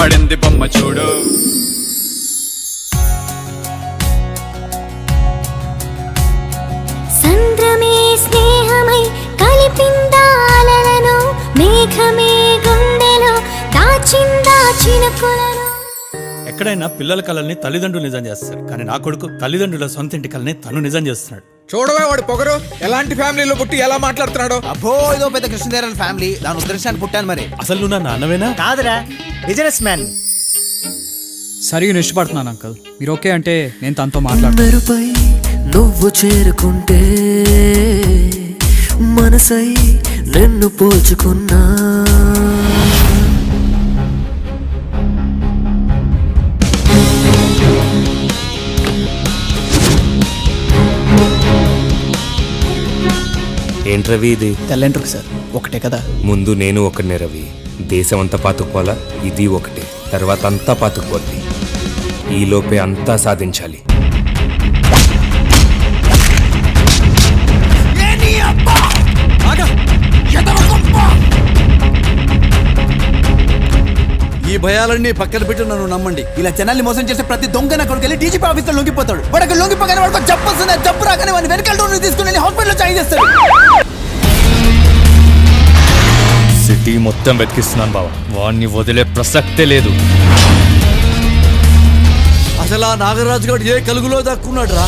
పడింది బొమ్మ చూడు. సంద్రమే స్నేహమై కలిపిందాలను మేఘమే గుండెలో దాచిందా చినుకులను. ఎక్కడైనా పిల్లల కళల్ని తల్లిదండ్రులు నిజం చేస్తారు. కానీ నా కొడుకు తల్లిదండ్రుల సొంత ఇంటి కళని తను నిజం చేస్తున్నాడు. చూడవే వాడు పొగరు. ఎలాంటి ఫ్యామిలీలో పుట్టి ఎలా మాట్లాడుతున్నాడో. అబ్బో ఇదో పెద్ద కృష్ణదేవరాయల ఫ్యామిలీ. దాని ఉద్దేశాన్ని పుట్టాను మరి. అసలు నువ్వు నా నాన్నవేనా? కాదురా. Businessman. సరిగా ఇష్టపడుతున్నాను అంకల్. మీరు ఓకే అంటే నేను తనతో మాట్లాడతాను మెరుపై నువ్వు చేరుకుంటే మనసై నిన్ను పోల్చుకున్నా. ఏంటి రవి ఇది? తెల్లంట్రుకు సార్ ఒకటే కదా. ముందు నేను ఒకనే రవి. దేశం అంతా పాతుకుపోవాలా ఇది ఒకటే. తర్వాత అంతా పాతుకుపోద్ది ఈలోపే అంతా సాధించాలి. ఈ భయాలన్నీ పక్కన పెట్టి నన్ను నమ్మండి. ఇలా జనాల్ని మోసం చేసే ప్రతి దొంగ నా కొడుకు వెళ్ళి డీజీపీ ఆఫీస్లో లొంగిపోతాడు. వాడికి లొంగిపోగానే వాడికి జబ్బు వస్తుంది జబ్బు రాగానే వాడిని వెనకాల తీసుకుని హాస్పిటల్లో జాయిన్ చేస్తాడు. సిటీ మొత్తం వెతికిస్తున్నాను బావ. వాడిని వదిలే ప్రసక్తే లేదు. అసలు ఆ నాగరాజు గారు ఏ కలుగులో దక్కున్నాడు రా